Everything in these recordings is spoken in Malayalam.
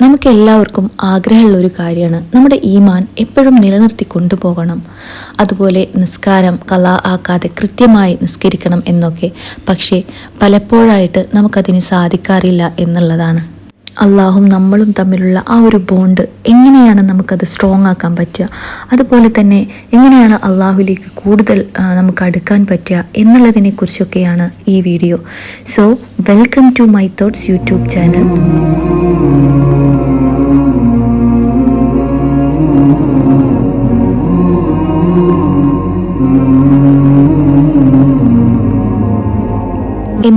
നമുക്ക് എല്ലാവർക്കും ആഗ്രഹമുള്ള ഒരു കാര്യമാണ്. നമ്മുടെ ഈമാൻ എപ്പോഴും നിലനിർത്തി കൊണ്ടുപോകണം. അതുപോലെ നിസ്കാരം കല ആക്കാതെ കൃത്യമായി നിസ്കരിക്കണം എന്നൊക്കെ. പക്ഷേ പലപ്പോഴായിട്ട് നമുക്കതിന് സാധിക്കാറില്ല എന്നുള്ളതാണ്. അള്ളാഹും നമ്മളും തമ്മിലുള്ള ആ ഒരു ബോണ്ട് എങ്ങനെയാണ് നമുക്കത് സ്ട്രോങ് ആക്കാൻ പറ്റുക? അതുപോലെ തന്നെ എങ്ങനെയാണ് അള്ളാഹുലേക്ക് കൂടുതൽ നമുക്ക് അടുക്കാൻ പറ്റുക എന്നുള്ളതിനെ കുറിച്ചൊക്കെയാണ് ഈ video so welcome to my thoughts YouTube channel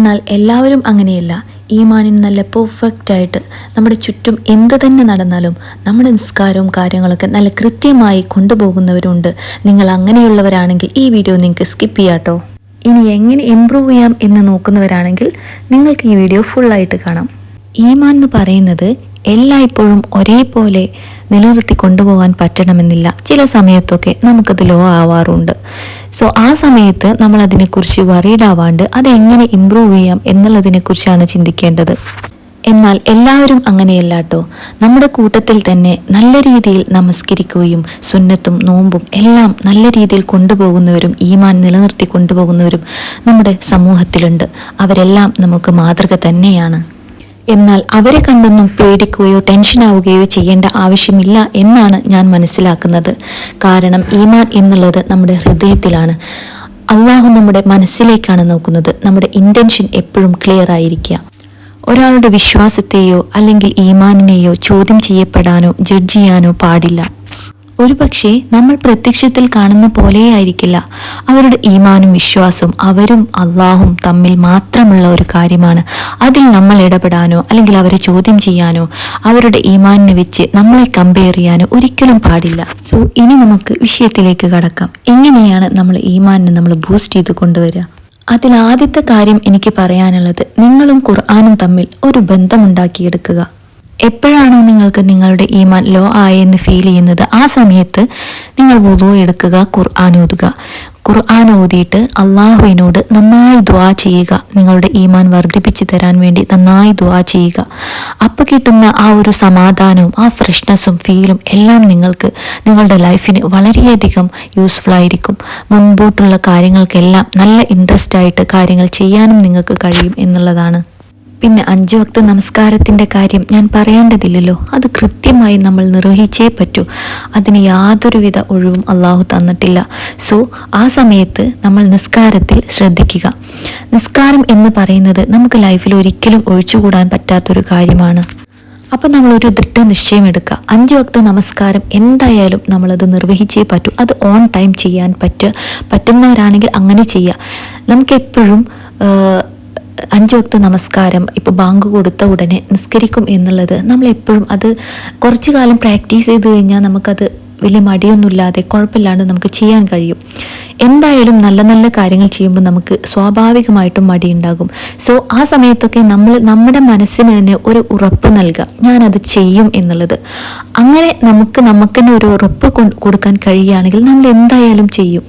എന്നാൽ എല്ലാവരും അങ്ങനെയല്ല. ഈമാനിന് നല്ല പെർഫെക്റ്റ് ആയിട്ട് നമ്മുടെ ചുറ്റും എന്ത് തന്നെ നടന്നാലും നമ്മുടെ നിസ്കാരവും കാര്യങ്ങളൊക്കെ നല്ല കൃത്യമായി കൊണ്ടുപോകുന്നവരുണ്ട്. നിങ്ങൾ അങ്ങനെയുള്ളവരാണെങ്കിൽ ഈ വീഡിയോ നിങ്ങൾക്ക് സ്കിപ്പ് ചെയ്യാട്ടോ. ഇനി എങ്ങനെ ഇമ്പ്രൂവ് ചെയ്യാം എന്ന് നോക്കുന്നവരാണെങ്കിൽ നിങ്ങൾക്ക് ഈ വീഡിയോ ഫുള്ളായിട്ട് കാണാം. ഈമാൻ എന്ന് പറയുന്നത് എല്ലായ്പ്പോഴും ഒരേപോലെ നിലനിർത്തി കൊണ്ടുപോകാൻ പറ്റണമെന്നില്ല. ചില സമയത്തൊക്കെ നമുക്കത് ലോ ആവാറുണ്ട്. സോ ആ സമയത്ത് നമ്മൾ അതിനെക്കുറിച്ച് വറീഡ് ആവാണ്ട് അതെങ്ങനെ ഇമ്പ്രൂവ് ചെയ്യാം എന്നുള്ളതിനെക്കുറിച്ചാണ് ചിന്തിക്കേണ്ടത്. എന്നാൽ എല്ലാവരും അങ്ങനെയല്ല കേട്ടോ നമ്മുടെ കൂട്ടത്തിൽ തന്നെ നല്ല രീതിയിൽ നമസ്കരിക്കുകയും സുന്നത്തും നോമ്പും എല്ലാം നല്ല രീതിയിൽ കൊണ്ടുപോകുന്നവരും ഈമാൻ നിലനിർത്തി കൊണ്ടുപോകുന്നവരും നമ്മുടെ സമൂഹത്തിലുണ്ട്. അവരെല്ലാം നമുക്ക് മാതൃക തന്നെയാണ്. എന്നാൽ അവരെ കണ്ടൊന്നും പേടിക്കുകയോ ടെൻഷനാവുകയോ ചെയ്യേണ്ട ആവശ്യമില്ല എന്നാണ് ഞാൻ മനസ്സിലാക്കുന്നത്. കാരണം ഈമാൻ എന്നുള്ളത് നമ്മുടെ ഹൃദയത്തിലാണ്. അള്ളാഹു നമ്മുടെ മനസ്സിലേക്കാണ് നോക്കുന്നത്. നമ്മുടെ ഇന്റൻഷൻ എപ്പോഴും ക്ലിയർ ആയിരിക്കുക. ഒരാളുടെ വിശ്വാസത്തെയോ അല്ലെങ്കിൽ ഈമാനിനെയോ ചോദ്യം ചെയ്യപ്പെടാനോ ജഡ്ജ് ചെയ്യാനോ പാടില്ല. ഒരുപക്ഷെ നമ്മൾ പ്രത്യക്ഷത്തിൽ കാണുന്ന പോലെയായിരിക്കില്ല. അവരുടെ ഈമാനും വിശ്വാസവും അവരും അള്ളാഹും തമ്മിൽ മാത്രമുള്ള ഒരു കാര്യമാണ്. അതിൽ നമ്മൾ ഇടപെടാനോ അല്ലെങ്കിൽ അവരെ ചോദ്യം ചെയ്യാനോ അവരുടെ ഈമാനിനെ വെച്ച് നമ്മളെ കമ്പയർ ചെയ്യാനോ ഒരിക്കലും പാടില്ല. സോ ഇനി നമുക്ക് വിഷയത്തിലേക്ക് കടക്കാം. എങ്ങനെയാണ് നമ്മൾ ഈമാനിനെ നമ്മൾ ബൂസ്റ്റ് ചെയ്ത് കൊണ്ടുവരിക? അതിൽ ആദ്യത്തെ കാര്യം എനിക്ക് പറയാനുള്ളത് നിങ്ങളും ഖുർആാനും തമ്മിൽ ഒരു ബന്ധമുണ്ടാക്കിയെടുക്കുക. എപ്പോഴാണോ നിങ്ങൾക്ക് നിങ്ങളുടെ ഈമാൻ ലോ ആയെന്ന് ഫീൽ ചെയ്യുന്നത് ആ സമയത്ത് നിങ്ങൾ വുതു എടുക്കുക ഖുർആൻ ഓതുക. ഖുർആൻ ഓതിയിട്ട് അള്ളാഹുവിനോട് നന്നായി ദ്വാ ചെയ്യുക. നിങ്ങളുടെ ഈമാൻ വർദ്ധിപ്പിച്ചു തരാൻ വേണ്ടി നന്നായി ദ്വാ ചെയ്യുക. അപ്പോൾ കിട്ടുന്ന ആ ഒരു സമാധാനവും ആ ഫ്രഷ്നെസ്സും ഫീലും എല്ലാം നിങ്ങൾക്ക് നിങ്ങളുടെ ലൈഫിന് വളരെയധികം യൂസ്ഫുൾ ആയിരിക്കും. മുൻപോട്ടുള്ള കാര്യങ്ങൾക്കെല്ലാം നല്ല ഇൻട്രസ്റ്റ് ആയിട്ട് കാര്യങ്ങൾ ചെയ്യാനും നിങ്ങൾക്ക് കഴിയും എന്നുള്ളതാണ്. പിന്നെ അഞ്ചു വക്ത നമസ്കാരത്തിന്റെ കാര്യം ഞാൻ പറയേണ്ടതില്ലല്ലോ. അത് കൃത്യമായി നമ്മൾ നിർവഹിച്ചേ പറ്റൂ. അതിന് യാതൊരുവിധ ഒഴിവും അള്ളാഹു തന്നിട്ടില്ല. സോ ആ സമയത്ത് നമ്മൾ നിസ്കാരത്തിൽ ശ്രദ്ധിക്കുക. നിസ്കാരം എന്ന് പറയുന്നത് നമുക്ക് ലൈഫിൽ ഒരിക്കലും ഒഴിച്ചുകൂടാൻ പറ്റാത്തൊരു കാര്യമാണ്. അപ്പം നമ്മളൊരു ദൃഢനിശ്ചയം എടുക്കുക. അഞ്ച് വക്ത നമസ്കാരം എന്തായാലും നമ്മളത് നിർവഹിച്ചേ പറ്റൂ. അത് ഓൺ ടൈം ചെയ്യാൻ പറ്റുക പറ്റുന്നവരാണെങ്കിൽ അങ്ങനെ ചെയ്യുക നമുക്കെപ്പോഴും അഞ്ച് വക്ത നമസ്കാരം ഇപ്പോൾ ബാങ്ക് കൊടുത്ത ഉടനെ നിസ്കരിക്കും എന്നുള്ളത് നമ്മൾ എപ്പോഴും അത് കുറച്ചു കാലം പ്രാക്ടീസ് ചെയ്ത് കഴിഞ്ഞാൽ നമുക്കത് വലിയ മടിയൊന്നുമില്ലാതെ കുഴപ്പമില്ലാണ്ട് നമുക്ക് ചെയ്യാൻ കഴിയും. എന്തായാലും നല്ല നല്ല കാര്യങ്ങൾ ചെയ്യുമ്പോൾ നമുക്ക് സ്വാഭാവികമായിട്ടും മടിയുണ്ടാകും. സോ ആ സമയത്തൊക്കെ നമ്മൾ നമ്മുടെ മനസ്സിന് തന്നെ ഒരു ഉറപ്പ് നൽകുക. ഞാനത് ചെയ്യും എന്നുള്ളത്. അങ്ങനെ നമുക്ക് നമുക്ക് തന്നെ ഒരു ഉറപ്പ് കൊടുക്കാൻ കഴിയുകയാണെങ്കിൽ നമ്മൾ എന്തായാലും ചെയ്യും.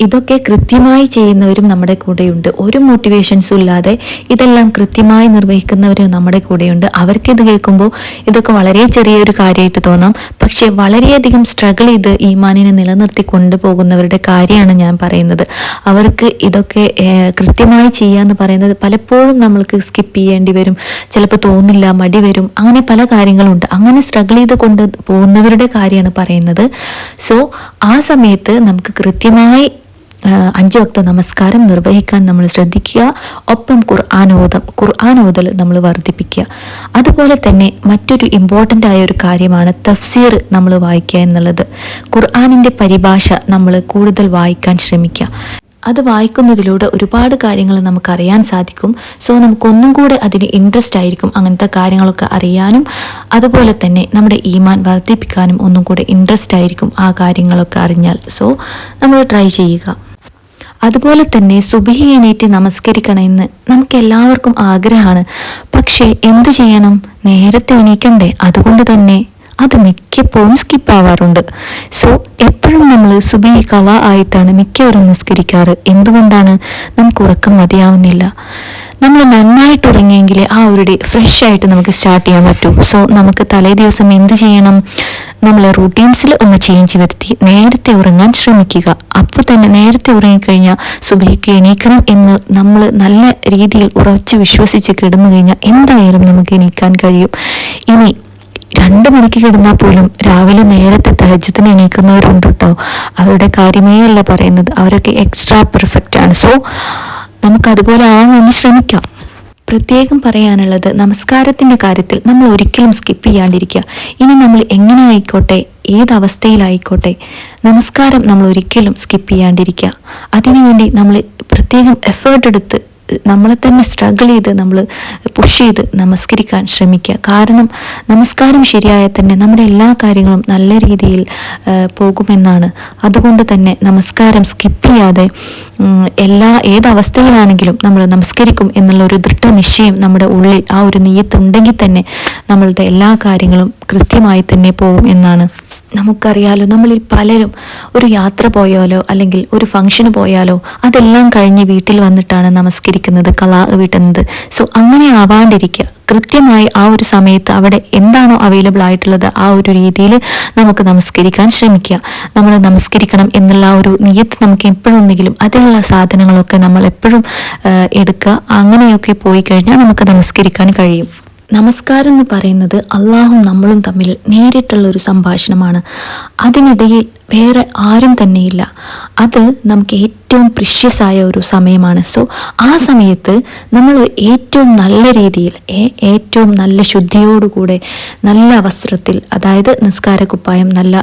ഇതൊക്കെ കൃത്യമായി ചെയ്യുന്നവരും നമ്മുടെ കൂടെയുണ്ട്. ഒരു മോട്ടിവേഷൻസും ഇല്ലാതെ ഇതെല്ലാം കൃത്യമായി നിർവഹിക്കുന്നവരും നമ്മുടെ കൂടെയുണ്ട്. അവർക്ക് ഇത് കേൾക്കുമ്പോൾ ഇതൊക്കെ വളരെ ചെറിയൊരു കാര്യമായിട്ട് തോന്നാം. പക്ഷേ വളരെയധികം സ്ട്രഗിൾ ചെയ്ത് ഈമാനിനെ നിലനിർത്തി കൊണ്ടുപോകുന്നവരുടെ കാര്യമാണ് ഞാൻ പറയുന്നത്. അവർക്ക് ഇതൊക്കെ കൃത്യമായി ചെയ്യാന്ന് പറയുന്നത് പലപ്പോഴും നമ്മൾക്ക് സ്കിപ്പ് ചെയ്യേണ്ടി വരും. ചിലപ്പോൾ തോന്നില്ല മടി വരും. അങ്ങനെ പല കാര്യങ്ങളുണ്ട്. അങ്ങനെ സ്ട്രഗിൾ ചെയ്ത് കൊണ്ട് പോകുന്നവരുടെ കാര്യമാണ് പറയുന്നത്. സോ ആ സമയത്ത് നമുക്ക് കൃത്യമായി അഞ്ച് വക്ത നമസ്കാരം നിർവഹിക്കാൻ നമ്മൾ ശ്രദ്ധിക്കുക. ഒപ്പം ഖുർആാനോദം ഖുർആാനോദൽ നമ്മൾ വർദ്ധിപ്പിക്കുക. അതുപോലെ തന്നെ മറ്റൊരു ഇമ്പോർട്ടന്റ് ആയ ഒരു കാര്യമാണ് തഫ്സീർ നമ്മൾ വായിക്കുക എന്നുള്ളത്. ഖുർആാനിന്റെ പരിഭാഷ നമ്മൾ കൂടുതൽ വായിക്കാൻ ശ്രമിക്കുക. അത് വായിക്കുന്നതിലൂടെ ഒരുപാട് കാര്യങ്ങൾ നമുക്കറിയാൻ സാധിക്കും. സോ നമുക്കൊന്നും കൂടെ അതിന് ഇൻട്രസ്റ്റ് ആയിരിക്കും അങ്ങനത്തെ കാര്യങ്ങളൊക്കെ അറിയാനും. അതുപോലെ തന്നെ നമ്മുടെ ഈമാൻ വർദ്ധിപ്പിക്കാനും ഒന്നും കൂടെ ഇൻട്രസ്റ്റ് ആയിരിക്കും ആ കാര്യങ്ങളൊക്കെ അറിഞ്ഞാൽ. സോ നമ്മൾ ട്രൈ ചെയ്യുക. അതുപോലെ തന്നെ സുബഹി എണീറ്റ് നമസ്കരിക്കണമെന്ന് നമുക്ക് എല്ലാവർക്കും ആഗ്രഹമാണ്. പക്ഷേ എന്തു ചെയ്യണം? നേരത്തെ എണീക്കണ്ടേ. അതുകൊണ്ട് തന്നെ അത് മിക്കപ്പോഴും സ്കിപ്പ് ആവാറുണ്ട്. സോ എപ്പോഴും നമ്മൾ സുബി കല ആയിട്ടാണ് മിക്കവരും നിസ്കരിക്കാറ്. എന്തുകൊണ്ടാണ്? നമുക്ക് ഉറക്കം മതിയാവുന്നില്ല. നമ്മൾ നന്നായിട്ട് ഉറങ്ങിയെങ്കിൽ ആ ഒരു ഡേ ഫ്രഷ് ആയിട്ട് നമുക്ക് സ്റ്റാർട്ട് ചെയ്യാൻ പറ്റൂ. സോ നമുക്ക് തലേ ദിവസം എന്ത് ചെയ്യണം? നമ്മൾ റൂട്ടീൻസിൽ ഒന്ന് ചേഞ്ച് വരുത്തി. നേരത്തെ ഉറങ്ങാൻ ശ്രമിക്കുക. അപ്പോൾ തന്നെ നേരത്തെ ഉറങ്ങിക്കഴിഞ്ഞാൽ സുബഹിക്ക് എണീക്കണം എന്ന് നമ്മൾ നല്ല രീതിയിൽ ഉറച്ച് വിശ്വസിച്ച് കിടന്നു കഴിഞ്ഞാൽ എന്തായാലും നമുക്ക് എണീക്കാൻ കഴിയും. ഇനി രണ്ട് മണിക്ക് കിടന്നാൽ പോലും രാവിലെ നേരത്തെ തഹജത്തിന് എണീക്കുന്നവരുണ്ട് കേട്ടോ. അവരുടെ കാര്യമേ അല്ല പറയുന്നത്. അവരൊക്കെ എക്സ്ട്രാ പെർഫെക്റ്റ് ആണ്. സോ നമുക്ക് അതുപോലെ ആവാൻ ശ്രമിക്കാം. പ്രത്യേകം പറയാനുള്ളത് നമസ്കാരത്തിന്റെ കാര്യത്തിൽ നമ്മൾ ഒരിക്കലും സ്കിപ്പ് ചെയ്യാണ്ടിരിക്കുക. ഇനി നമ്മൾ എങ്ങനെ ആയിക്കോട്ടെ? ഏത് അവസ്ഥയിലായിക്കോട്ടെ? നമസ്കാരം നമ്മൾ ഒരിക്കലും സ്കിപ്പ് ചെയ്യാണ്ടിരിക്കുക. അതിനുവേണ്ടി നമ്മൾ പ്രത്യേകം എഫേർട്ട് എടുത്ത് നമ്മളെ തന്നെ സ്ട്രഗിൾ ചെയ്ത് നമ്മൾ പുഷ് ചെയ്ത് നമസ്കരിക്കാൻ ശ്രമിക്കുക. കാരണം നമസ്കാരം ശരിയായ തന്നെ നമ്മുടെ എല്ലാ കാര്യങ്ങളും നല്ല രീതിയിൽ പോകുമെന്നാണ്. അതുകൊണ്ട് തന്നെ നമസ്കാരം സ്കിപ്പ് ചെയ്യാതെ എല്ലാ ഏതവസ്ഥയിലാണെങ്കിലും നമ്മൾ നമസ്കരിക്കും എന്നുള്ള ഒരു ദൃഢനിശ്ചയം നമ്മുടെ ഉള്ളിൽ ആ ഒരു നീയത്തുണ്ടെങ്കിൽ തന്നെ നമ്മളുടെ എല്ലാ കാര്യങ്ങളും കൃത്യമായി തന്നെ പോകും എന്നാണ്. നമുക്കറിയാലോ നമ്മളിൽ പലരും ഒരു യാത്ര പോയാലോ അല്ലെങ്കിൽ ഒരു ഫംഗ്ഷന് പോയാലോ അതെല്ലാം കഴിഞ്ഞ് വീട്ടിൽ വന്നിട്ടാണ് നമസ്കരിക്കുന്നത് കലാ വീട്ടുന്നത്. സോ അങ്ങനെ ആവാണ്ടിരിക്കുക. കൃത്യമായി ആ ഒരു സമയത്ത് അവിടെ എന്താണോ അവൈലബിൾ ആയിട്ടുള്ളത് ആ ഒരു രീതിയിൽ നമുക്ക് നമസ്കരിക്കാൻ ശ്രമിക്കുക. നമ്മൾ നമസ്കരിക്കണം എന്നുള്ള ഒരു നിയത്ത് നമുക്ക് എപ്പോഴും ഉണ്ടെങ്കിലും അതിനുള്ള സാധനങ്ങളൊക്കെ നമ്മൾ എപ്പോഴും എടുക്കുക. അങ്ങനെയൊക്കെ പോയി കഴിഞ്ഞാൽ നമുക്ക് നമസ്കരിക്കാൻ കഴിയും. നമസ്കാരം എന്ന് പറയുന്നത് അള്ളാഹും നമ്മളും തമ്മിൽ നേരിട്ടുള്ള ഒരു സംഭാഷണമാണ്. അതിനിടയിൽ വേറെ ആരും തന്നെയില്ല. അത് നമുക്ക് ഏറ്റവും പ്രിഷ്യസ് ആയ ഒരു സമയമാണ്. സോ ആ സമയത്ത് നമ്മൾ ഏറ്റവും നല്ല രീതിയിൽ ഏറ്റവും നല്ല ശുദ്ധിയോടുകൂടെ നല്ല വസ്ത്രത്തിൽ അതായത് നിസ്കാര കുപ്പായം നല്ല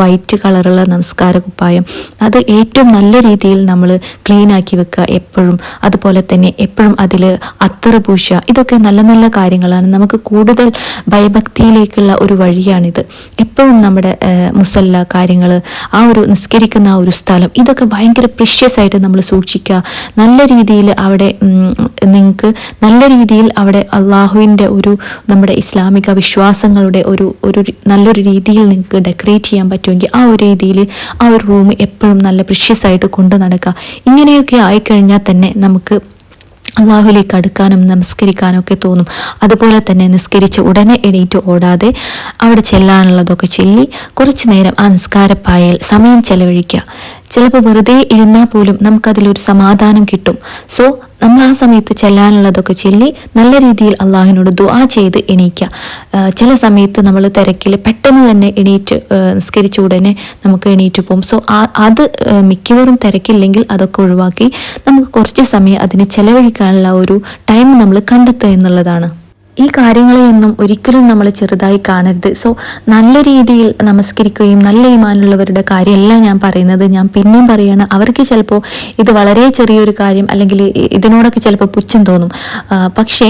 വൈറ്റ് കളറുള്ള നമസ്കാര കുപ്പായം അത് ഏറ്റവും നല്ല രീതിയിൽ നമ്മൾ ക്ലീൻ ആക്കി വെക്കുക എപ്പോഴും. അതുപോലെ തന്നെ എപ്പോഴും അതിൽ അത്തറ പൂശുക. ഇതൊക്കെ നല്ല നല്ല കാര്യങ്ങളാണ്. നമുക്ക് കൂടുതൽ ഭയഭക്തിയിലേക്കുള്ള ഒരു വഴിയാണിത്. എപ്പോഴും നമ്മുടെ മുസല്ല കാര്യങ്ങൾ ആ ഒരു നിസ്കരിക്കുന്ന ആ ഒരു സ്ഥലം. ഇതൊക്കെ ഭയങ്കര പ്രിഷ്യസ് ആയിട്ട് നമ്മൾ സൂക്ഷിക്കുക. നല്ല രീതിയിൽ അവിടെ നിങ്ങൾക്ക് നല്ല രീതിയിൽ അവിടെ അള്ളാഹുവിന്റെ ഒരു നമ്മുടെ ഇസ്ലാമിക വിശ്വാസങ്ങളുടെ ഒരു ഒരു നല്ലൊരു രീതിയിൽ നിങ്ങൾക്ക് ഡെക്കറേറ്റ് ചെയ്യാൻ പറ്റുമെങ്കിൽ ആ ഒരു രീതിയിൽ ആ ഒരു റൂം എപ്പോഴും നല്ല പ്രിഷ്യസ് ആയിട്ട് കൊണ്ടു നടക്കുക. ഇങ്ങനെയൊക്കെ ആയിക്കഴിഞ്ഞാൽ തന്നെ നമുക്ക് അള്ളാഹുലേക്ക് അടുക്കാനും നമസ്കരിക്കാനും ഒക്കെ തോന്നും. അതുപോലെ തന്നെ നിസ്കരിച്ച് ഉടനെ എണീറ്റ് ഓടാതെ അവിടെ ചെല്ലാനുള്ളതൊക്കെ ചൊല്ലി കുറച്ചു നേരം ആ നിസ്കാരപ്പായൽ സമയം ചെലവഴിക്കുക. ചിലപ്പോൾ വെറുതെ ഇരുന്നാൽ പോലും നമുക്കതിലൊരു സമാധാനം കിട്ടും. സോ നമ്മൾ ആ സമയത്ത് ചെല്ലാനുള്ളതൊക്കെ ചൊല്ലി നല്ല രീതിയിൽ അള്ളാഹിനോട് ദുആ ചെയ്ത് എണീക്കുക ചില സമയത്ത് നമ്മൾ തിരക്കിൽ പെട്ടെന്ന് തന്നെ എണീറ്റ് നിസ്കരിച്ച ഉടനെ നമുക്ക് എണീറ്റ് പോകും സോ അത് മിക്കവാറും തിരക്കില്ലെങ്കിൽ അതൊക്കെ ഒഴിവാക്കി നമുക്ക് കുറച്ച് സമയം അതിന് ചെലവഴിക്കാനുള്ള ഒരു ടൈം നമ്മൾ കണ്ടെത്തുക എന്നുള്ളതാണ്. ഈ കാര്യങ്ങളെയൊന്നും ഒരിക്കലും നമ്മൾ ചെറുതായി കാണരുത്. സോ നല്ല രീതിയിൽ നമസ്കരിക്കുകയും നല്ല ഈമാനുള്ളവരുടെ കാര്യമല്ല ഞാൻ പറയുന്നത്. ഞാൻ പിന്നെയും പറയുകയാണ് അവർക്ക് ചിലപ്പോൾ ഇത് വളരെ ചെറിയൊരു കാര്യം അല്ലെങ്കിൽ ഇതിനോടൊക്കെ ചിലപ്പോൾ പുച്ഛം തോന്നും. പക്ഷേ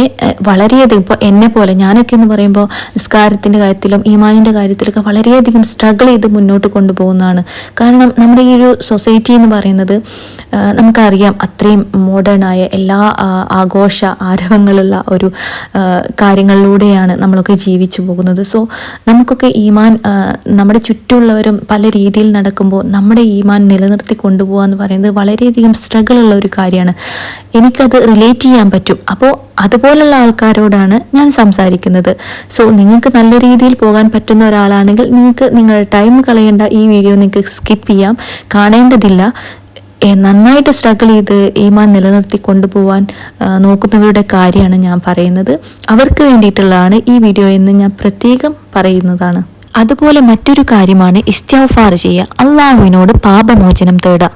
വളരെയധികം ഇപ്പോൾ എന്നെ പോലെ ഞാനൊക്കെ എന്ന് പറയുമ്പോൾ നിസ്കാരത്തിന്റെ കാര്യത്തിലും ഈമാനിന്റെ കാര്യത്തിലൊക്കെ വളരെയധികം സ്ട്രഗിൾ ചെയ്ത് മുന്നോട്ട് കൊണ്ടുപോകുന്നതാണ്. കാരണം നമ്മുടെ ഈ ഒരു സൊസൈറ്റി എന്ന് പറയുന്നത് നമുക്കറിയാം അത്രയും മോഡേണായ എല്ലാ ആഘോഷ ആരവങ്ങളുള്ള ഒരു കാര്യങ്ങളിലൂടെയാണ് നമ്മളൊക്കെ ജീവിച്ചു പോകുന്നത്. സോ നമുക്കൊക്കെ ഈമാൻ നമ്മുടെ ചുറ്റുമുള്ളവരും പല രീതിയിൽ നടക്കുമ്പോൾ നമ്മുടെ ഈമാൻ നിലനിർത്തി കൊണ്ടുപോകുക എന്ന് പറയുന്നത് വളരെയധികം സ്ട്രഗിൾ ഉള്ള ഒരു കാര്യമാണ്. എനിക്കത് റിലേറ്റ് ചെയ്യാൻ പറ്റും. അപ്പോൾ അതുപോലുള്ള ആൾക്കാരോടാണ് ഞാൻ സംസാരിക്കുന്നത്. സോ നിങ്ങൾക്ക് നല്ല രീതിയിൽ പോകാൻ പറ്റുന്ന ഒരാളാണെങ്കിൽ നിങ്ങൾക്ക് നിങ്ങളുടെ ടൈം കളയേണ്ട ഈ വീഡിയോ നിങ്ങൾക്ക് സ്കിപ്പ് ചെയ്യാം. കാണേണ്ടതില്ല. നന്നായിട്ട് സ്ട്രഗിൾ ചെയ്ത് ഈമാൻ നിലനിർത്തി കൊണ്ടുപോകാൻ നോക്കുന്നവരുടെ കാര്യമാണ് ഞാൻ പറയുന്നത്. അവർക്ക് വേണ്ടിയിട്ടുള്ളതാണ് ഈ വീഡിയോ എന്ന് ഞാൻ പ്രത്യേകം പറയുന്നതാണ്. അതുപോലെ മറ്റൊരു കാര്യമാണ് ഇസ്റ്റാഫാർ ചെയ്യുക. അള്ളാഹുവിനോട് പാപമോചനം തേടുക.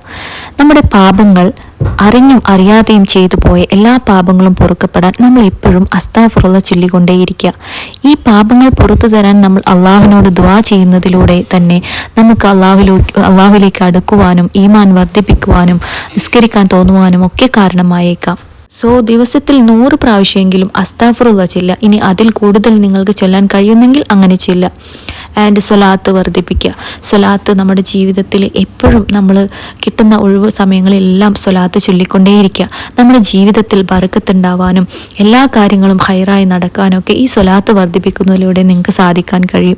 നമ്മുടെ പാപങ്ങൾ അറിഞ്ഞും അറിയാതെയും ചെയ്തു പോയ എല്ലാ പാപങ്ങളും പൊറുക്കപ്പെടാൻ നമ്മൾ എപ്പോഴും അസ്താഫുറുള്ള ചൊല്ലിക്കൊണ്ടേയിരിക്കുക. ഈ പാപങ്ങൾ പുറത്തു തരാൻ നമ്മൾ അള്ളാഹുവിനോട് ദ്വാ ചെയ്യുന്നതിലൂടെ തന്നെ നമുക്ക് അള്ളാഹുലോ അള്ളാഹുലേക്ക് അടുക്കുവാനും ഈമാൻ വർദ്ധിപ്പിക്കുവാനും നിസ്കരിക്കാൻ തോന്നുവാനും ഒക്കെ കാരണമായേക്കാം. സോ ദിവസത്തിൽ നൂറ് പ്രാവശ്യമെങ്കിലും അസ്താഫറുള്ള ചില്ല. ഇനി അതിൽ കൂടുതൽ നിങ്ങൾക്ക് ചൊല്ലാൻ കഴിയുന്നെങ്കിൽ അങ്ങനെ ചില്ല. ആൻഡ് സൊലാത്ത് വർദ്ധിപ്പിക്കുക. സൊലാത്ത് നമ്മുടെ ജീവിതത്തിൽ എപ്പോഴും നമ്മൾ കിട്ടുന്ന ഒഴിവ് സമയങ്ങളിലെല്ലാം സൊലാത്ത് ചൊല്ലിക്കൊണ്ടേയിരിക്കുക. നമ്മുടെ ജീവിതത്തിൽ ബറുക്കത്തുണ്ടാവാനും എല്ലാ കാര്യങ്ങളും ഹൈറായി നടക്കാനും ഒക്കെ ഈ സൊലാത്ത് വർദ്ധിപ്പിക്കുന്നതിലൂടെ നിങ്ങൾക്ക് സാധിക്കാൻ കഴിയും.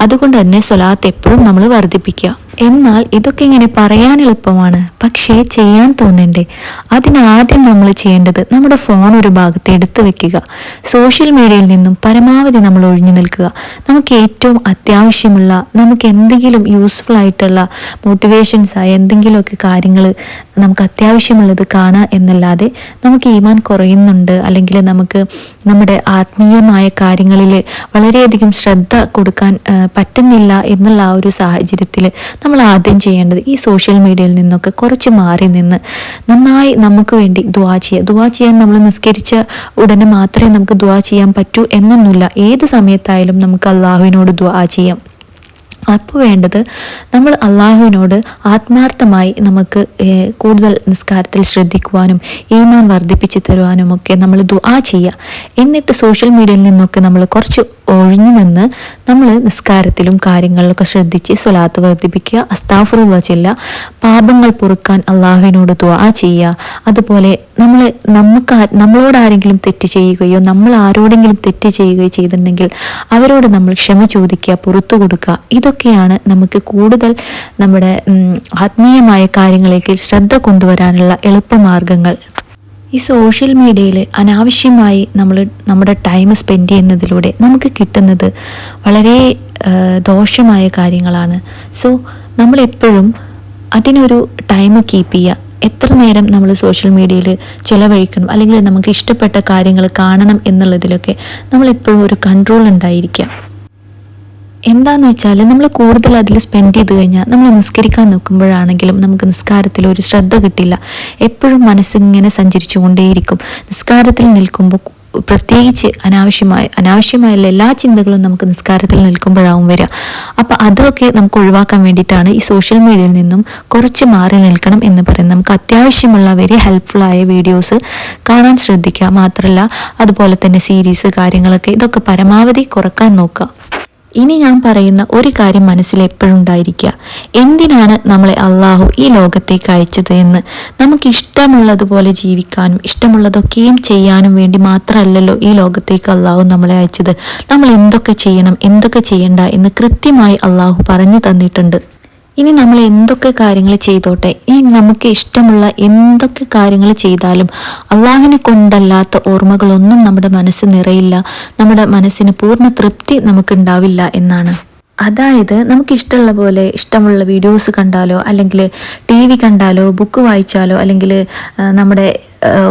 അതുകൊണ്ട് തന്നെ സൊലാത്ത് എപ്പോഴും നമ്മൾ വർദ്ധിപ്പിക്കുക. എന്നാൽ ഇതൊക്കെ ഇങ്ങനെ പറയാൻ എളുപ്പമാണ്. പക്ഷേ ചെയ്യാൻ തോന്നണ്ടേ. അതിനാദ്യം നമ്മൾ ചെയ്യേണ്ടത് നമ്മുടെ ഫോൺ ഒരു ഭാഗത്ത് എടുത്തു വെക്കുക. സോഷ്യൽ മീഡിയയിൽ നിന്നും പരമാവധി നമ്മൾ ഒഴിഞ്ഞു നിൽക്കുക. നമുക്ക് ഏറ്റവും അത്യാവശ്യമുള്ള നമുക്ക് എന്തെങ്കിലും യൂസ്ഫുൾ ആയിട്ടുള്ള മോട്ടിവേഷൻസ് ആയ എന്തെങ്കിലുമൊക്കെ കാര്യങ്ങൾ നമുക്ക് അത്യാവശ്യമുള്ളത് കാണുക എന്നല്ലാതെ നമുക്ക് ഈമാൻ കുറയുന്നുണ്ട്. അല്ലെങ്കിൽ നമുക്ക് നമ്മുടെ ആത്മീയമായ കാര്യങ്ങളിൽ വളരെയധികം ശ്രദ്ധ കൊടുക്കാൻ പറ്റുന്നില്ല എന്നുള്ള ആ ഒരു സാഹചര്യത്തിൽ നമ്മൾ ആദ്യം ചെയ്യേണ്ടത് ഈ സോഷ്യൽ മീഡിയയിൽ നിന്നൊക്കെ കുറച്ച് മാറി നിന്ന് നന്നായി നമുക്ക് വേണ്ടി ദുവാ ചെയ്യുക. ദുവാ ചെയ്യാൻ നമ്മൾ നിസ്കരിച്ച ഉടനെ മാത്രമേ നമുക്ക് ദുവാ ചെയ്യാൻ പറ്റൂ എന്നൊന്നുമില്ല. ഏത് സമയത്തായാലും നമുക്ക് അള്ളാഹുവിനോട് ദുവാ ചെയ്യാം. അപ്പോൾ വേണ്ടത് നമ്മൾ അള്ളാഹുവിനോട് ആത്മാർത്ഥമായി നമുക്ക് കൂടുതൽ നിസ്കാരത്തിൽ ശ്രദ്ധിക്കുവാനും ഈമാൻ വർദ്ധിപ്പിച്ചു തരുവാനും ഒക്കെ നമ്മൾ ദുആ ചെയ്യുക. എന്നിട്ട് സോഷ്യൽ മീഡിയയിൽ നിന്നൊക്കെ നമ്മൾ കുറച്ച് ഒഴിഞ്ഞു നിന്ന് നമ്മൾ നിസ്കാരത്തിലും കാര്യങ്ങളിലൊക്കെ ശ്രദ്ധിച്ച് സ്വലാത്ത് വർദ്ധിപ്പിക്കുക അസ്താഫുറുള്ള ചെല്ലുക പാപങ്ങൾ പൊറുക്കാൻ അള്ളാഹുവിനോട് ദുആ ചെയ്യുക. അതുപോലെ നമ്മൾ നമുക്ക് നമ്മളോട് ആരെങ്കിലും തെറ്റ് ചെയ്യുകയോ നമ്മൾ ആരോടെങ്കിലും തെറ്റ് ചെയ്യുകയോ ചെയ്തിട്ടുണ്ടെങ്കിൽ അവരോട് നമ്മൾ ക്ഷമ ചോദിക്കുക പുറത്തു കൊടുക്കുക. ഇതൊക്കെയാണ് നമുക്ക് കൂടുതൽ നമ്മുടെ ആത്മീയമായ കാര്യങ്ങളിലേക്ക് ശ്രദ്ധ കൊണ്ടുവരാനുള്ള എളുപ്പമാർഗങ്ങൾ. ഈ സോഷ്യൽ മീഡിയയിൽ അനാവശ്യമായി നമ്മൾ നമ്മുടെ ടൈം സ്പെൻഡ് ചെയ്യുന്നതിലൂടെ നമുക്ക് കിട്ടുന്നത് വളരെ ദോഷമായ കാര്യങ്ങളാണ്. സോ നമ്മളെപ്പോഴും അതിനൊരു ടൈം കീപ്പ് ചെയ്യുക എത്ര നേരം നമ്മൾ സോഷ്യൽ മീഡിയയിൽ ചിലവഴിക്കണം അല്ലെങ്കിൽ നമുക്ക് ഇഷ്ടപ്പെട്ട കാര്യങ്ങൾ കാണണം എന്നുള്ളതിലൊക്കെ നമ്മളെപ്പോഴും ഒരു കൺട്രോൾ ഉണ്ടായിരിക്കുക എന്താന്ന് വെച്ചാൽ നമ്മൾ കൂടുതൽ അതിൽ സ്പെൻഡ് ചെയ്ത് കഴിഞ്ഞാൽ നമ്മൾ നിസ്കരിക്കാൻ നോക്കുമ്പോഴാണെങ്കിലും നമുക്ക് നിസ്കാരത്തിൽ ഒരു ശ്രദ്ധ കിട്ടില്ല. എപ്പോഴും മനസ്സിങ്ങനെ സഞ്ചരിച്ചു കൊണ്ടേയിരിക്കും നിസ്കാരത്തിൽ നിൽക്കുമ്പോൾ പ്രത്യേകിച്ച് അനാവശ്യമായ അനാവശ്യമായുള്ള എല്ലാ ചിന്തകളും നമുക്ക് നിസ്കാരത്തിൽ നിൽക്കുമ്പോഴാവും വരിക അപ്പോൾ അതൊക്കെ നമുക്ക് ഒഴിവാക്കാൻ വേണ്ടിയിട്ടാണ് ഈ സോഷ്യൽ മീഡിയയിൽ നിന്നും കുറച്ച് മാറി നിൽക്കണം എന്ന് പറയുന്നത്. നമുക്ക് അത്യാവശ്യമുള്ള വെരി ഹെൽപ്ഫുള്ളായ വീഡിയോസ് കാണാൻ ശ്രദ്ധിക്കുക മാത്രമല്ല അതുപോലെ തന്നെ സീരീസ് കാര്യങ്ങളൊക്കെ ഇതൊക്കെ പരമാവധി കുറയ്ക്കാൻ നോക്കുക. ഇനി ഞാൻ പറയുന്ന ഒരു കാര്യം മനസ്സിൽ എപ്പോഴും ഉണ്ടായിരിക്കുക. എന്തിനാണ് നമ്മളെ അള്ളാഹു ഈ ലോകത്തേക്ക് അയച്ചത് എന്ന്? നമുക്ക് ഇഷ്ടമുള്ളതുപോലെ ജീവിക്കാനും ഇഷ്ടമുള്ളതൊക്കെയും ചെയ്യാനും വേണ്ടി മാത്രമല്ലല്ലോ ഈ ലോകത്തേക്ക് അള്ളാഹു നമ്മളെ അയച്ചത്. നമ്മൾ എന്തൊക്കെ ചെയ്യണം എന്തൊക്കെ ചെയ്യണ്ട എന്ന് കൃത്യമായി അള്ളാഹു പറഞ്ഞു തന്നിട്ടുണ്ട്. ഇനി നമ്മൾ എന്തൊക്കെ കാര്യങ്ങൾ ചെയ്തോട്ടെ? ഇനി നമുക്ക് ഇഷ്ടമുള്ള എന്തൊക്കെ കാര്യങ്ങൾ ചെയ്താലും അള്ളാഹിനെ കൊണ്ടല്ലാത്ത ഓർമ്മകളൊന്നും നമ്മുടെ മനസ്സ് നിറയില്ല. നമ്മുടെ മനസ്സിന് പൂർണ തൃപ്തി നമുക്കുണ്ടാവില്ല എന്നാണ്. അതായത് നമുക്ക് ഇഷ്ടമുള്ള പോലെ ഇഷ്ടമുള്ള വീഡിയോസ് കണ്ടാലോ അല്ലെങ്കിൽ ടി വി കണ്ടാലോ ബുക്ക് വായിച്ചാലോ അല്ലെങ്കിൽ നമ്മുടെ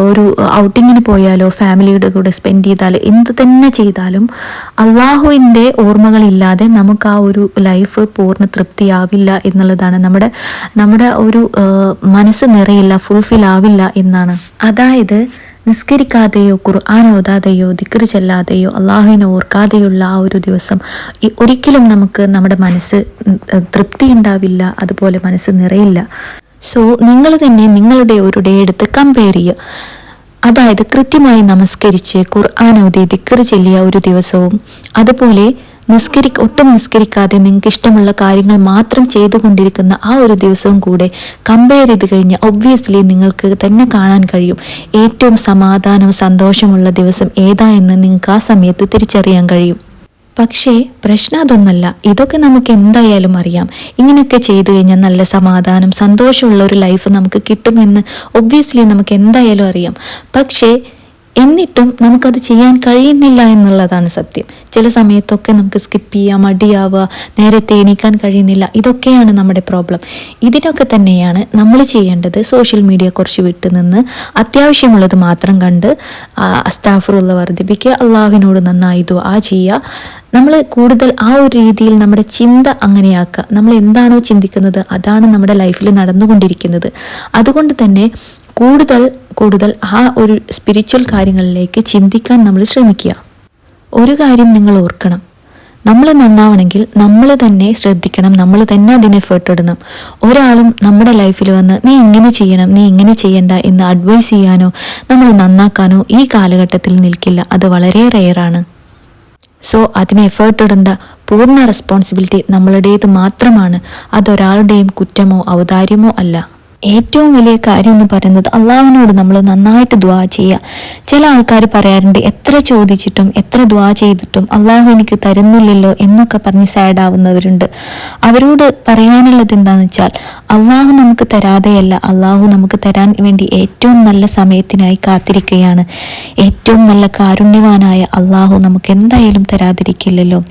ഒരു ഔട്ടിങ്ങിന് പോയാലോ ഫാമിലിയുടെ കൂടെ സ്പെൻഡ് ചെയ്താലോ എന്ത് തന്നെ ചെയ്താലും അള്ളാഹുവിന്റെ ഓർമ്മകളില്ലാതെ നമുക്ക് ആ ഒരു ലൈഫ് പൂർണ തൃപ്തിയാവില്ല എന്നുള്ളതാണ്. നമ്മുടെ നമ്മുടെ ഒരു മനസ്സ് നിറയില്ല ഫുൾഫിൽ ആവില്ല എന്നാണ്. അതായത് നിസ്കരിക്കാതെയോ ഖുർആൻ ഓതാതെയോ ദിക്റ് ചെല്ലാതെയോ അള്ളാഹുവിനെ ഓർക്കാതെയുള്ള ആ ഒരു ദിവസം ഒരിക്കലും നമുക്ക് നമ്മുടെ മനസ്സ് തൃപ്തി ഉണ്ടാവില്ല അതുപോലെ മനസ്സ് നിറയില്ല. സോ നിങ്ങൾ തന്നെ നിങ്ങളുടെ ഒരു ഡേ എടുത്ത് കമ്പയർ ചെയ്യുക. അതായത് കൃത്യമായി നമസ്കരിച്ച് ഖുർആൻ ഓതി ദിക്റ് ചെല്ലിയ ഒരു ദിവസവും അതുപോലെ നിസ്കരി ഒട്ടും നിസ്കരിക്കാതെ നിങ്ങൾക്ക് ഇഷ്ടമുള്ള കാര്യങ്ങൾ മാത്രം ചെയ്തുകൊണ്ടിരിക്കുന്ന ആ ഒരു ദിവസവും കൂടെ കമ്പയർ ചെയ്ത് കഴിഞ്ഞാൽ ഒബ്വിയസ്ലി നിങ്ങൾക്ക് തന്നെ കാണാൻ കഴിയും. ഏറ്റവും സമാധാനവും സന്തോഷമുള്ള ദിവസം ഏതാ എന്ന് നിങ്ങൾക്ക് ആ സമയത്ത് തിരിച്ചറിയാൻ കഴിയും. പക്ഷേ പ്രശ്നം അതൊന്നല്ല. ഇതൊക്കെ നമുക്ക് എന്തായാലും അറിയാം. ഇങ്ങനെയൊക്കെ ചെയ്തു കഴിഞ്ഞാൽ നല്ല സമാധാനം സന്തോഷമുള്ള ഒരു ലൈഫ് നമുക്ക് കിട്ടുമെന്ന് ഒബ്വിയസ്ലി നമുക്ക് എന്തായാലും അറിയാം. പക്ഷേ എന്നിട്ടും നമുക്കത് ചെയ്യാൻ കഴിയുന്നില്ല എന്നുള്ളതാണ് സത്യം. ചില സമയത്തൊക്കെ നമുക്ക് സ്കിപ്പ് ചെയ്യാം മടിയാവുക നേരത്തെ എണീക്കാൻ കഴിയുന്നില്ല. ഇതൊക്കെയാണ് നമ്മുടെ പ്രോബ്ലം ഇതിനൊക്കെ തന്നെയാണ് നമ്മൾ ചെയ്യേണ്ടത് സോഷ്യൽ മീഡിയ കുറച്ച് വിട്ടുനിന്ന് അത്യാവശ്യമുള്ളത് മാത്രം കണ്ട് അസ്താഫറുള്ള വർദ്ധിപ്പിക്കുക അള്ളാഹുവിനോട് നന്നായി ആ ചെയ്യുക. നമ്മൾ കൂടുതൽ ആ ഒരു രീതിയിൽ നമ്മുടെ ചിന്ത അങ്ങനെയാക്കുക. നമ്മൾ എന്താണോ ചിന്തിക്കുന്നത് അതാണ് നമ്മുടെ ലൈഫിൽ നടന്നുകൊണ്ടിരിക്കുന്നത്. അതുകൊണ്ട് തന്നെ കൂടുതൽ കൂടുതൽ ആ ഒരു സ്പിരിച്വൽ കാര്യങ്ങളിലേക്ക് ചിന്തിക്കാൻ നമ്മൾ ശ്രമിക്കുക. ഒരു കാര്യം നിങ്ങൾ ഓർക്കണം. നമ്മൾ നന്നാവണമെങ്കിൽ നമ്മൾ തന്നെ ശ്രദ്ധിക്കണം നമ്മൾ തന്നെ അതിന് എഫേർട്ട് ഇടണം. ഒരാളും നമ്മുടെ ലൈഫിൽ വന്ന് നീ ഇങ്ങനെ ചെയ്യണം നീ ഇങ്ങനെ ചെയ്യണ്ട എന്ന് അഡ്വൈസ് ചെയ്യാനോ നമ്മൾ നന്നാക്കാനോ ഈ കാലഘട്ടത്തിൽ നിൽക്കില്ല. അത് വളരെ റെയറാണ് സോ അതിന് എഫേർട്ട് ഇടേണ്ട പൂർണ റെസ്പോൺസിബിലിറ്റി നമ്മളുടേത് മാത്രമാണ്. അതൊരാളുടെയും കുറ്റമോ ഔദാര്യമോ അല്ല. ഏറ്റവും വലിയ കാര്യം എന്ന് പറയുന്നത് അള്ളാഹുവിനോട് നമ്മൾ നന്നായിട്ട് ദ്വാ ചെയ്യുക. ചില ആൾക്കാർ പറയാറുണ്ട് എത്ര ചോദിച്ചിട്ടും എത്ര ദ്വാ ചെയ്തിട്ടും അള്ളാഹു എനിക്ക് തരുന്നില്ലല്ലോ എന്നൊക്കെ പറഞ്ഞ് സാഡ് ആവുന്നവരുണ്ട്. അവരോട് പറയാനുള്ളത് എന്താണെന്ന് വെച്ചാൽ അള്ളാഹു നമുക്ക് തരാതെയല്ല അള്ളാഹു നമുക്ക് തരാൻ വേണ്ടി ഏറ്റവും നല്ല സമയത്തിനായി കാത്തിരിക്കുകയാണ്. ഏറ്റവും നല്ല കാരുണ്യവാനായ അള്ളാഹു നമുക്ക് എന്തായാലും തരാതിരിക്കില്ലല്ലോ.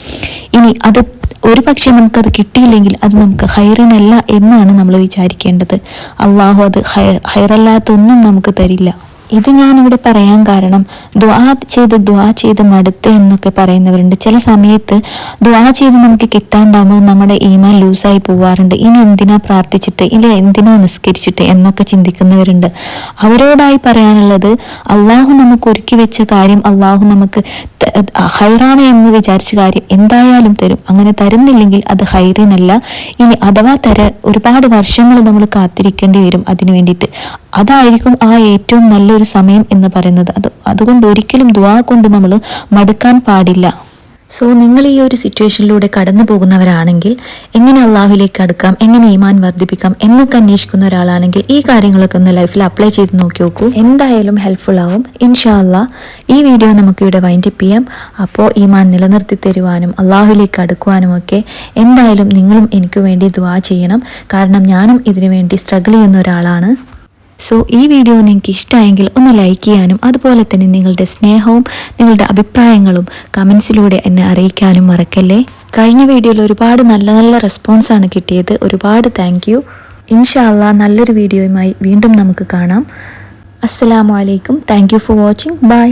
ഇനി അത് ഒരു പക്ഷെ നമുക്കത് കിട്ടിയില്ലെങ്കിൽ അത് നമുക്ക് ഹൈറിനല്ല എന്നാണ് നമ്മൾ വിചാരിക്കേണ്ടത്. അള്ളാഹു അത് ഹൈ ഹൈറല്ലാത്തൊന്നും നമുക്ക് തരില്ല. ഇത് ഞാനിവിടെ പറയാൻ കാരണം ദ്വാ ചെയ്ത് ദ്വാ ചെയ്ത് മടുത്ത് എന്നൊക്കെ പറയുന്നവരുണ്ട്. ചില സമയത്ത് ദ്വാ ചെയ്ത് നമുക്ക് കിട്ടാണ്ടാകുമ്പോൾ നമ്മുടെ ഈമാൻ ലൂസായി പോവാറുണ്ട്. ഇനി എന്തിനാ പ്രാർത്ഥിച്ചിട്ട്? ഇനി എന്തിനാ നിസ്കരിച്ചിട്ട്? എന്നൊക്കെ ചിന്തിക്കുന്നവരുണ്ട്. അവരോടായി പറയാനുള്ളത് അള്ളാഹു നമുക്ക് ഒരുക്കി വെച്ച കാര്യം അള്ളാഹു നമുക്ക് ഹൈറാണ് എന്ന് വിചാരിച്ച കാര്യം എന്തായാലും തരും. അങ്ങനെ തരുന്നില്ലെങ്കിൽ അത് ഹൈറിനല്ല. ഇനി അഥവാ തര ഒരുപാട് വർഷങ്ങൾ നമ്മൾ കാത്തിരിക്കേണ്ടി വരും അതിനു വേണ്ടിയിട്ട്. അതായിരിക്കും ആ ഏറ്റവും നല്ലൊരു സമയം എന്ന് പറയുന്നത്. അത് അതുകൊണ്ട് ഒരിക്കലും ദുവാ കൊണ്ട് നമ്മൾ മടുക്കാൻ പാടില്ല. സോ നിങ്ങൾ ഈ ഒരു സിറ്റുവേഷനിലൂടെ കടന്നു പോകുന്നവരാണെങ്കിൽ എങ്ങനെ അള്ളാഹുലേക്ക് അടുക്കാം? എങ്ങനെ ഈമാൻ വർദ്ധിപ്പിക്കാം? എന്നൊക്കെ അന്വേഷിക്കുന്ന ഒരാളാണെങ്കിൽ ഈ കാര്യങ്ങളൊക്കെ ഒന്ന് ലൈഫിൽ അപ്ലൈ ചെയ്ത് നോക്കി നോക്കൂ. എന്തായാലും ഹെൽപ്ഫുൾ ആവും. ഇൻഷാല്ല ഈ വീഡിയോ നമുക്ക് ഇവിടെ വൈൻഡപ്പ് ചെയ്യാം. അപ്പോൾ ഈമാൻ നിലനിർത്തി തരുവാനും അള്ളാഹുലേക്ക് അടുക്കുവാനും ഒക്കെ എന്തായാലും നിങ്ങളും എനിക്ക് വേണ്ടി ദുവാ ചെയ്യണം. കാരണം ഞാനും ഇതിനു വേണ്ടി സ്ട്രഗിൾ ചെയ്യുന്ന ഒരാളാണ്. സോ ഈ വീഡിയോ നിങ്ങൾക്ക് ഇഷ്ടമായെങ്കിൽ ഒന്ന് ലൈക്ക് ചെയ്യാനും അതുപോലെ തന്നെ നിങ്ങളുടെ സ്നേഹവും നിങ്ങളുടെ അഭിപ്രായങ്ങളും കമൻസിലൂടെ എന്നെ അറിയിക്കാനും മറക്കല്ലേ? കഴിഞ്ഞ വീഡിയോയിൽ ഒരുപാട് നല്ല നല്ല റെസ്പോൺസാണ് കിട്ടിയത്. ഒരുപാട് താങ്ക് യു ഇൻഷാല്ല നല്ലൊരു വീഡിയോയുമായി വീണ്ടും നമുക്ക് കാണാം. അസ്സലാമു അലൈക്കും. Thank you for watching bye